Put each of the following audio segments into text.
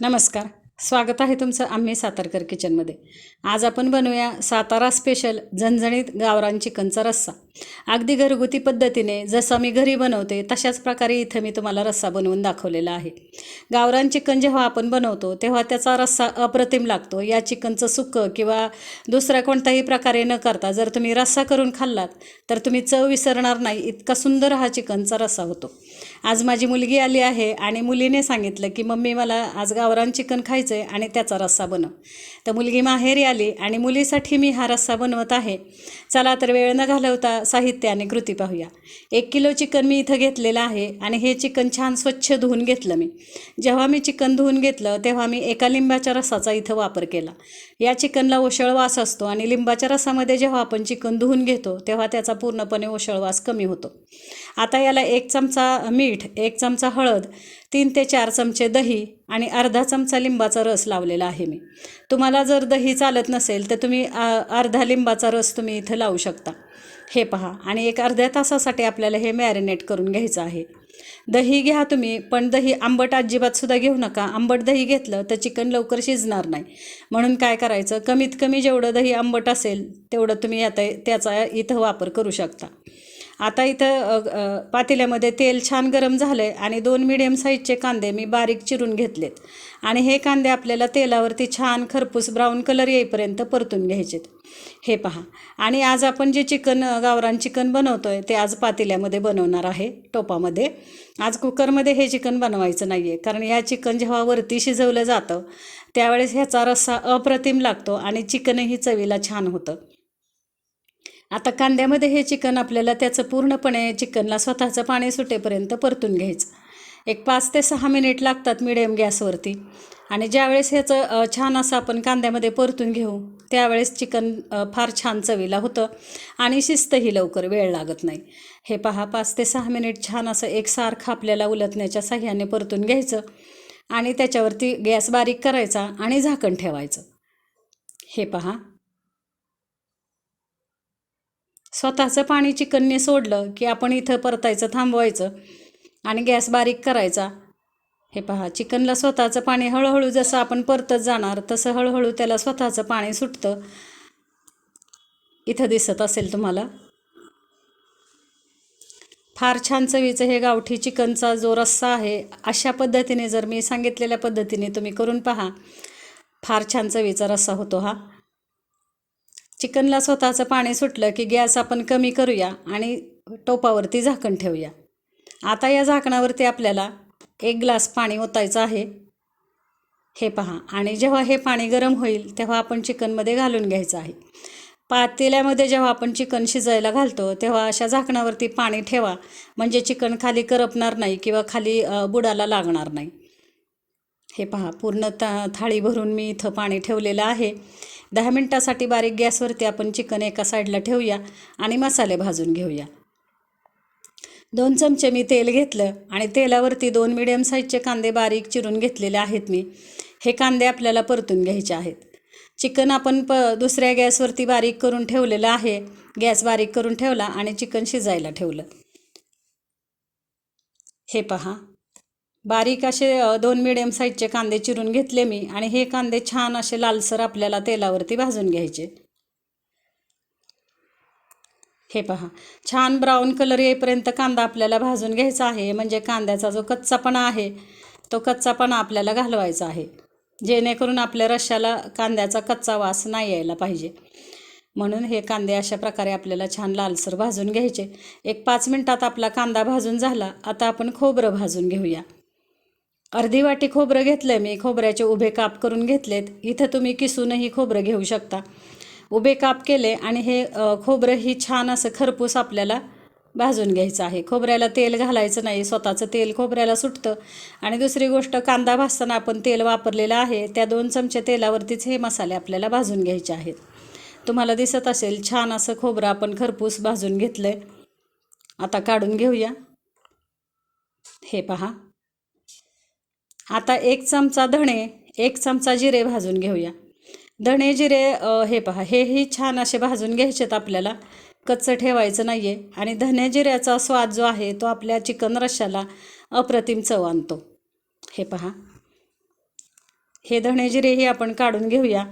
नमस्कार. स्वागत आहे तुमचं आम्ही सातारकर किचनमध्ये आज आपण बनवूया सातारा स्पेशल झणझणीत गावरान चिकनचा रस्सा. अगदी घरगुती पद्धतीने जसा मी घरी बनवते तशाच प्रकारे इथं मी तुम्हाला रस्सा बनवून दाखवलेला आहे. गावरान चिकन जेव्हा आपण बनवतो तेव्हा त्याचा रस्सा अप्रतिम लागतो. या चिकनचं सुकं किंवा दुसऱ्या कोणत्याही प्रकारे न करता जर तुम्ही रस्सा करून खाल्लात तर तुम्ही चव विसरणार नाही. इतका सुंदर हा चिकनचा रस्सा होतो. आज माझी मुलगी आली आहे आणि मुलीने सांगितलं की मम्मी मला आज गावरान चिकन खायचं आहे आणि त्याचा रस्सा बनव. तर मुलगी माहेरी आली आणि मुलीसाठी मी हा रस्सा बनवत आहे. चला तर वेळ न घालवता साहित्य आणि कृती पाहूया. एक किलो चिकन मी इथं घेतलेलं आहे आणि हे चिकन छान स्वच्छ धुवून घेतलं मी. जेव्हा मी चिकन धुवून घेतलं तेव्हा मी एका लिंबाच्या रसाचा इथं वापर केला. या चिकनला ओशळ वास असतो आणि लिंबाच्या रसामध्ये जेव्हा आपण चिकन धुवून घेतो तेव्हा त्याचा पूर्णपणे ओशळ वास कमी होतो. आता याला एक चमचा मीठ एक चमचा हळद तीन ते चार चमचे दही आणि अर्धा चमचा लिंबाचा रस लावलेला आहे मी. तुम्हाला जर दही चालत नसेल तर तुम्ही अर्धा लिंबाचा रस तुम्ही इथं लावू शकता. हे पहा. आणि एक अर्ध्या तासासाठी आपल्याला हे मॅरिनेट करून घ्यायचं आहे. दही घ्या तुम्ही पण दही आंबट अजिबातसुद्धा घेऊ नका. आंबट दही घेतलं तर चिकन लवकर शिजणार नाही. म्हणून काय करायचं? कमीत कमी जेवढं दही आंबट असेल तेवढं तुम्ही आता त्याचा इथं वापर करू शकता. आता इथं पातेल्यामध्ये तेल छान गरम झालं आहे आणि दोन मिडियम साईजचे कांदे मी बारीक चिरून घेतलेत. आणि हे कांदे आपल्याला तेलावरती छान खरपूस ब्राऊन कलर येईपर्यंत परतून घ्यायचेत. हे पहा. आणि आज आपण जे चिकन गावरान चिकन बनवतो आहे ते आज पातेल्यामध्ये बनवणार आहे टोपामध्ये. आज कुकरमध्ये हे चिकन बनवायचं नाही आहे कारण या चिकन जेव्हा वरती शिजवलं जातं त्यावेळेस ह्याचा रस्सा अप्रतिम लागतो आणि चिकनही चवीला छान होतं. आता कांद्यामध्ये हे चिकन आपल्याला त्याचं पूर्णपणे चिकनला स्वतःचं पाणी सुटेपर्यंत परतून घ्यायचं. एक पाच ते सहा मिनिट लागतात मिडियम गॅसवरती. आणि ज्यावेळेस ह्याचं छान असं आपण कांद्यामध्ये परतून घेऊ त्यावेळेस चिकन फार छान चवीला होतं आणि शिस्तही लवकर वेळ लागत नाही. हे पहा पाच ते सहा मिनिट छान असं एकसारखं आपल्याला उलटण्याच्या साह्याने परतून घ्यायचं आणि त्याच्यावरती गॅस बारीक करायचा आणि झाकण ठेवायचं. हे पहा स्वतःचं पाणी चिकनने सोडलं की आपण इथं परतायचं थांबवायचं आणि गॅस बारीक करायचा. हे पहा चिकनला स्वतःचं पाणी हळूहळू जसं आपण परतत जाणार तसं हळूहळू त्याला स्वतःचं पाणी सुटतं. इथं दिसत असेल तुम्हाला? फार छान चवीचं हे गावठी चिकनचा जो रस्सा आहे अशा पद्धतीने जर मी सांगितलेल्या पद्धतीने तुम्ही करून पहा फार छान चवीचा रस्सा होतो हा. चिकनला स्वतःचं पाणी सुटलं की गॅस आपण कमी करूया आणि टोपावरती झाकण ठेवूया. आता या झाकणावरती आपल्याला एक ग्लास पाणी ओतायचं आहे. हे पहा आणि जेव्हा हे पाणी गरम होईल तेव्हा आपण चिकनमध्ये घालून घ्यायचं आहे. पातेल्यामध्ये जेव्हा आपण चिकन शिजायला घालतो तेव्हा अशा झाकणावरती पाणी ठेवा म्हणजे चिकन खाली करपणार नाही किंवा खाली बुडाला लागणार नाही. हे पहा पूर्ण ता थाळी भरून मी इथं पाणी ठेवलेलं आहे. दहा मिनटासाठी बारीक गॅसवरती आपण चिकन एका साईडला ठेवूया आणि मसाले भाजून घेऊया. दोन चमचे मी तेल घेतलं आणि तेलावरती दोन मिडियम साईजचे कांदे बारीक चिरून घेतलेले आहेत मी. हे कांदे आपल्याला परतून घ्यायचे आहेत. चिकन आपण प दुसऱ्या गॅसवरती बारीक करून ठेवलेलं आहे. गॅस बारीक करून ठेवला आणि चिकन शिजायला ठेवलं. हे पहा. बारीक असे दोन मिडियम साईजचे कांदे चिरून घेतले मी आणि हे कांदे छान असे लालसर आपल्याला तेलावरती भाजून घ्यायचे. हे पहा छान ब्राऊन कलर येईपर्यंत कांदा आपल्याला भाजून घ्यायचा आहे. म्हणजे कांद्याचा जो कच्चापणा आहे तो कच्चापणा आपल्याला घालवायचा आहे. जेणेकरून आपल्या रश्याला कांद्याचा कच्चा वास नाही यायला पाहिजे. म्हणून हे कांदे अशा प्रकारे आपल्याला छान लालसर भाजून घ्यायचे. एक पाच मिनटात आपला कांदा भाजून झाला. आता आपण खोबरं भाजून घेऊया. अर्धी वाटी खोबरं घेतलं मी खोबऱ्याचे उभे काप करून घेतलेत. इथं तुम्ही किसूनही खोबरं घेऊ शकता. उभे काप केले आणि हे खोबरं ही छान असं खरपूस आपल्याला भाजून घ्यायचं आहे. खोबऱ्याला तेल घालायचं नाही स्वतःचं तेल खोबऱ्याला सुटतं. आणि दुसरी गोष्ट कांदा भाजताना आपण तेल वापरलेलं आहे त्या दोन चमचे तेलावरतीच हे मसाले आपल्याला भाजून घ्यायचे आहेत. तुम्हाला दिसत असेल छान असं खोबरं आपण खरपूस भाजून घेतलं आहे आता काढून घेऊया. हे पहा. आता एक चमचा धणे एक चमचा जिरे भाजून घेऊया. धणे जिरे हे पहा हेही छान असे भाजून घ्यायचेत आपल्याला. कच्चं ठेवायचं नाही आहे आणि धने जिऱ्याचा स्वाद जो आहे तो आपल्या चिकन रश्याला अप्रतिम चव आणतो. हे पहा. हे धणे जिरेही आपण काढून घेऊया.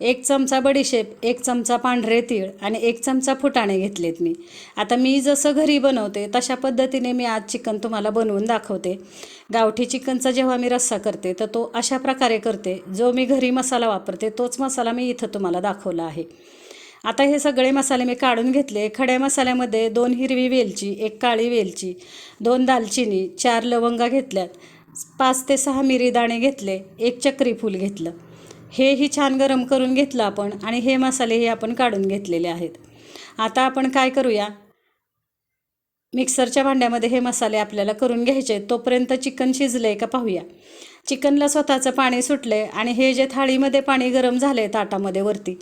एक चमचा बडीशेप एक चमचा पांढरे तीळ आणि एक चमचा फुटाणे घेतलेत मी. आता मी जसं घरी बनवते तशा पद्धतीने मी आज चिकन तुम्हाला बनवून दाखवते. गावठी चिकनचा जेव्हा मी रस्सा करते तर तो अशा प्रकारे करते. जो मी घरी मसाला वापरते तोच मसाला मी इथं तुम्हाला दाखवला आहे. आता हे सगळे मसाले मी काढून घेतले. खड्या मसाल्यामध्ये दोन हिरवी वेलची एक काळी वेलची दोन दालचिनी चार लवंगा घेतल्यात पाच ते सहा मिरी दाणे घेतले एक चक्री फूल घेतलं. हेही छान गरम करून घेतलं आपण आणि हे मसालेही आपण काढून घेतलेले आहेत. आता आपण काय करूया? मिक्सरच्या भांड्यामध्ये हे मसाले आपल्याला करून घ्यायचे तोपर्यंत चिकन शिजलं आहे का पाहूया. चिकनला स्वतःचं पाणी सुटले आणि हे जे थाळीमध्ये पाणी गरम झाले ताटामध्ये वरती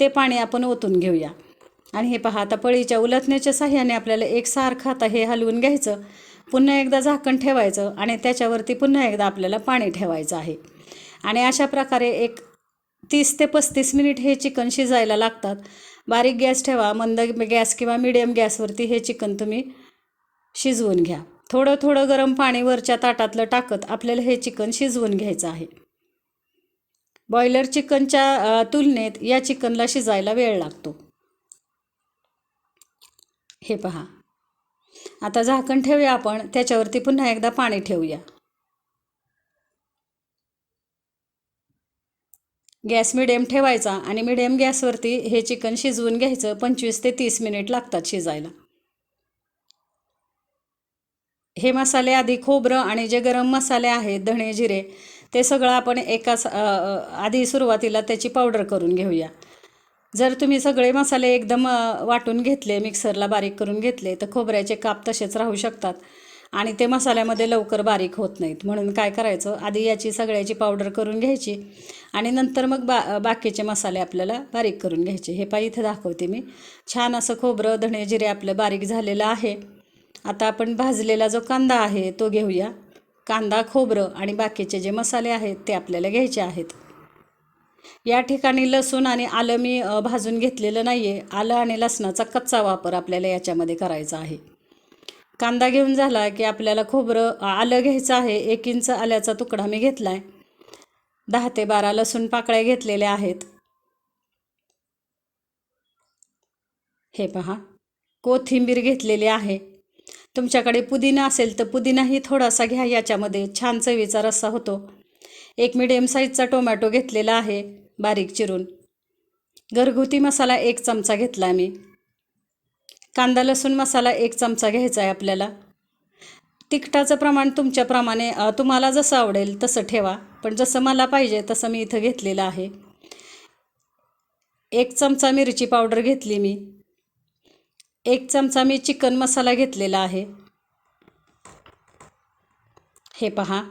ते पाणी आपण ओतून घेऊया. आणि हे पहा आता पळीच्या उलटण्याच्या साह्याने आपल्याला एकसारखं आता हे हलवून घ्यायचं. पुन्हा एकदा झाकण ठेवायचं आणि त्याच्यावरती पुन्हा एकदा आपल्याला पाणी ठेवायचं आहे. आणि अशा प्रकारे एक तीस ते पस्तीस मिनिट हे चिकन शिजायला लागतात. बारीक गॅस ठेवा मंद गॅस किंवा मिडियम गॅसवरती हे चिकन तुम्ही शिजवून घ्या. थोडं थोडं गरम पाणी वरच्या ताटातलं टाकत आपल्याला हे चिकन शिजवून घ्यायचं आहे. बॉयलर चिकनच्या तुलनेत या चिकनला शिजायला वेळ लागतो. हे पहा. आता झाकण ठेवूया आपण त्याच्यावरती पुन्हा एकदा पाणी ठेवूया. गॅस मिडियम ठेवायचा आणि मिडियम गॅसवरती हे चिकन शिजवून घ्यायचं पंचवीस ते तीस मिनिट लागतात शिजायला. हे मसाले आधी खोबरं आणि जे गरम मसाले आहेत धणे जिरे ते सगळं आपण एकाच आधी सुरुवातीला त्याची पावडर करून घेऊया. जर तुम्ही सगळे मसाले एकदम वाटून घेतले मिक्सरला बारीक करून घेतले तर खोबऱ्याचे काप तसेच राहू शकतात. आणि ते मसाल्यामध्ये लवकर बारीक होत नाहीत. म्हणून काय करायचं? आधी याची सगळ्याची पावडर करून घ्यायची आणि नंतर मग बा बाकीचे मसाले आपल्याला बारीक करून घ्यायचे. हे पाय इथं दाखवते मी. छान असं खोबरं धणे जिरे आपलं बारीक झालेलं आहे. आता आपण भाजलेला जो कांदा आहे तो घेऊया. कांदा खोबरं आणि बाकीचे जे मसाले आहेत ते आपल्याला घ्यायचे आहेत. या ठिकाणी लसूण आणि आलं मी भाजून घेतलेलं नाही आहे आलं आणि लसणाचा कच्चा वापर आपल्याला याच्यामध्ये करायचा आहे. कांदा घेऊन झाला की आपल्याला खोबरं आलं घ्यायचं आहे. एक इंच आल्याचा तुकडा मी घेतला आहे दहा ते बारा लसूण पाकळ्या घेतलेल्या आहेत. हे पहा. कोथिंबीर घेतलेली आहे. तुमच्याकडे पुदिना असेल तर पुदिनाही थोडासा घ्या. याच्यामध्ये छान चवीचा रस्सा होतो. एक मिडियम साईजचा टोमॅटो घेतलेला आहे. बारीक चिरून. घरगुती मसाला एक चमचा घेतला मी. कांदा लसूण मसाला एक चमचा घ्यायचा आहे आपल्याला. तिखटाचं प्रमाण तुमच्याप्रमाणे तुम्हाला जसं आवडेल तसं ठेवा. पण जसं मला पाहिजे तसं मी इथं घेतलेलं आहे. एक चमचा मिरची पावडर घेतली मी. एक चमचा मी चिकन मसाला घेतलेला आहे. हे पहा.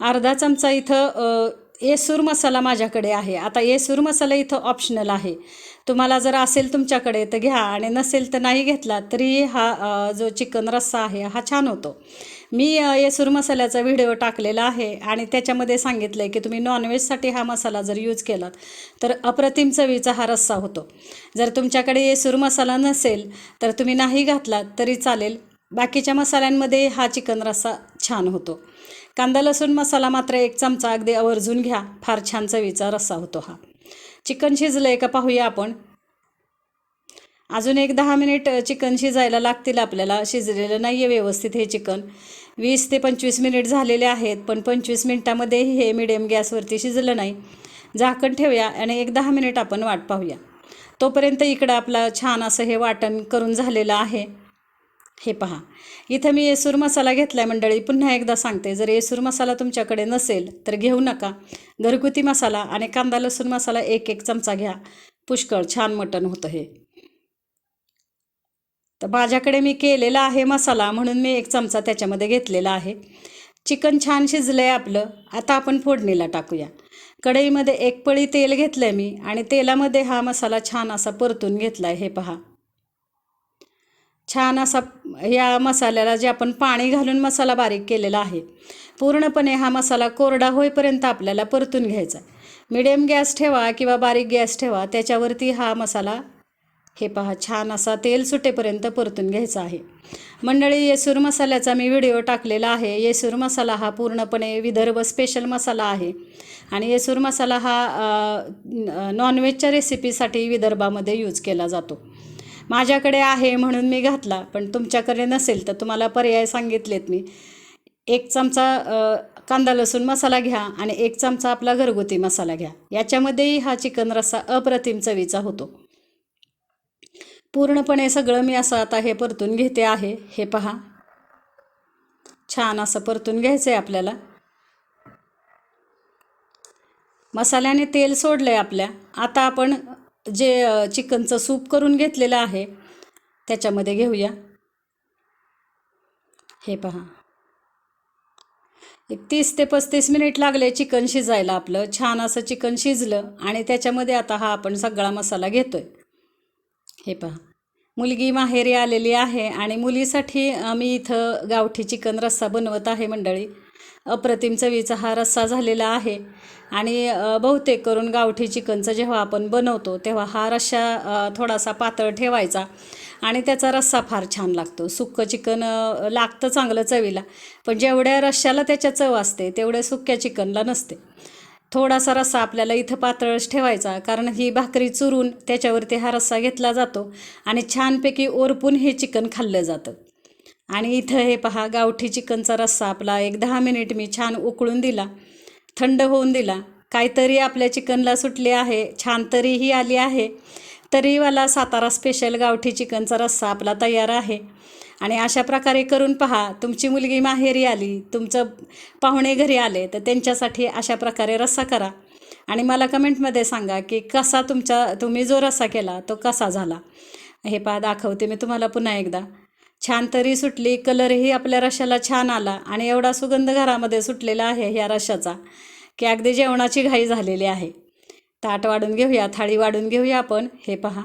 अर्धा चमचा इथं येसूर मसाला माझ्याकडे आहे. आता येसूर मसाला इथं ऑप्शनल आहे. तुम्हाला जर असेल तुमच्याकडे तर घ्या आणि नसेल तर नाही घेतला तरी हा जो चिकन रस्सा आहे हा छान होतो. मी येसूर मसाल्याचा व्हिडिओ टाकलेला आहे आणि त्याच्यामध्ये सांगितलं आहे की तुम्ही नॉनव्हेजसाठी हा मसाला जर यूज केलात तर अप्रतिम चवीचा हा रस्सा होतो. जर तुमच्याकडे येसूर मसाला नसेल तर तुम्ही नाही घातलात तरी चालेल. बाकीच्या मसाल्यांमध्ये हा चिकन रस्सा छान होतो. कांदा लसूण मसाला मात्र एक चमचा अगदी आवर्जून घ्या. फार छान चवीचा रस्सा होतो हा. चिकन शिजलं आहे का पाहूया आपण. अजून एक दहा मिनिट चिकन शिजायला लागतील आपल्याला. शिजलेलं नाही आहे व्यवस्थित हे चिकन. वीस ते पंचवीस मिनिट झालेले आहेत पण पंचवीस मिनिटामध्ये हे मिडियम गॅसवरती शिजलं नाही. झाकण ठेवूया आणि एक दहा मिनिट आपण वाट पाहूया. तोपर्यंत इकडं आपला छान असं हे वाटण करून झालेलं आहे. हे पहा. इथं मी येसूर मसाला घेतला आहे मंडळी. पुन्हा एकदा सांगते जर येसूर मसाला तुमच्याकडे नसेल तर घेऊ नका. घरगुती मसाला आणि कांदा लसूण मसाला एक एक चमचा घ्या. पुष्कळ छान मटण होतं हे. तर माझ्याकडे मी केलेला आहे मसाला म्हणून मी एक चमचा त्याच्यामध्ये घेतलेला आहे. चिकन छान शिजलं आहे आपलं. आता आपण फोडणीला टाकूया. कढईमध्ये एक पळी तेल घेतलं आहे मी आणि तेलामध्ये हा मसाला छान असा परतून घेतला आहे हे पहा. छान असा या मसाल्याला जे आपण पाणी घालून मसाला बारीक केलेला आहे पूर्णपणे हा मसाला कोरडा होईपर्यंत आपल्याला परतून घ्यायचा आहे. मिडियम गॅस ठेवा किंवा बारीक गॅस ठेवा त्याच्यावरती हा मसाला हे पहा छान असा तेल सुटेपर्यंत परतून घ्यायचा आहे. मंडळी येसूर मसाल्याचा मी व्हिडिओ टाकलेला आहे. येसूर मसाला हा पूर्णपणे विदर्भ स्पेशल मसाला आहे. आणि येसूर मसाला हा नॉनव्हेजच्या रेसिपीसाठी विदर्भामध्ये यूज केला जातो. माझ्याकडे आहे म्हणून मी घातला पण तुमच्याकडे नसेल तर तुम्हाला पर्याय सांगितलेत मी. एक चमचा कांदा लसूण मसाला घ्या आणि एक चमचा आपला घरगुती मसाला घ्या. याच्यामध्येही हा चिकन रस्सा अप्रतिम चवीचा होतो. पूर्णपणे सगळं मी असं आता हे परतून घेते आहे. हे पहा. छान असं परतून घ्यायचं आहे आपल्याला. मसाल्याने तेल सोडलं आहे आपल्या. आता आपण जे चिकनचं सूप करून घेतलेलं आहे त्याच्यामध्ये घेऊया. हे पहा. एक तीस ते पस्तीस मिनिट लागले चिकन शिजायला आपलं. छान असं चिकन शिजलं आणि त्याच्यामध्ये आता हा आपण सगळा मसाला घेतोय. हे पहा. मुलगी माहेरी आलेली आहे आणि मुलीसाठी मी इथं गावठी चिकन रस्सा बनवत आहे मंडळी. अप्रतिम चवीचा हा रस्सा झालेला आहे आणि बहुतेक करून गावठी चिकनचं जेव्हा आपण बनवतो तेव्हा हा रस्सा थोडासा पातळ ठेवायचा आणि त्याचा रस्सा फार छान लागतो. सुक्कं चिकन लागतं चांगलं चवीला पण जेवढ्या रश्श्याला त्याच्या चव असते तेवढ्या सुक्या चिकनला नसते. थोडासा रस्सा आपल्याला इथं पातळच ठेवायचा कारण ही भाकरी चुरून त्याच्यावरती हा रस्सा घेतला जातो आणि छानपैकी ओरपून हे चिकन खाल्लं जातं. आणि इथं हे पहा गावठी चिकनचा रस्सा आपला एक दहा मिनिट मी छान उकळून दिला थंड होऊन दिला. काहीतरी आपल्या चिकनला सुटले आहे छान तरीही आली आहे. तरीवाला सातारा स्पेशल गावठी चिकनचा रस्सा आपला तयार आहे. आणि अशा प्रकारे करून पहा तुमची मुलगी माहेरी आली तुमचं पाहुणे घरी आले तर त्यांच्यासाठी अशा प्रकारे रस्सा करा. आणि मला कमेंटमध्ये सांगा की कसा तुमचा तुम्ही जो रस्सा केला तो कसा झाला? हे पहा दाखवते मी तुम्हाला पुन्हा एकदा. छान तरी सुटली कलरही आपल्या रशाला छान आला आणि एवढा सुगंध घरामध्ये सुटलेला आहे ह्या रशाचा की अगदी जेवणाची घाई झालेली आहे. ताट वाढून घेऊया थाळी वाढून घेऊया आपण. हे पहा.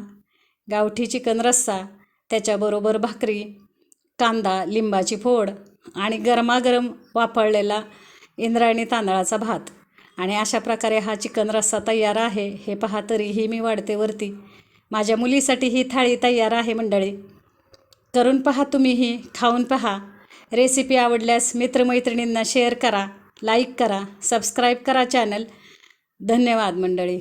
गावठी चिकन रस्सा त्याच्याबरोबर भाकरी कांदा लिंबाची फोड आणि गरमागरम वापरलेला इंद्रायणी तांदळाचा भात. आणि अशा प्रकारे हा चिकन रस्सा तयार आहे. हे पहा तरीही मी वाढते वरती. माझ्या मुलीसाठी ही थाळी तयार आहे मंडळी. करून पहा तुम्हीही खाऊन पहा. रेसिपी आवडल्यास मित्रमैत्रिणींना शेअर करा लाईक करा सबस्क्राईब करा चॅनल. धन्यवाद मंडळी.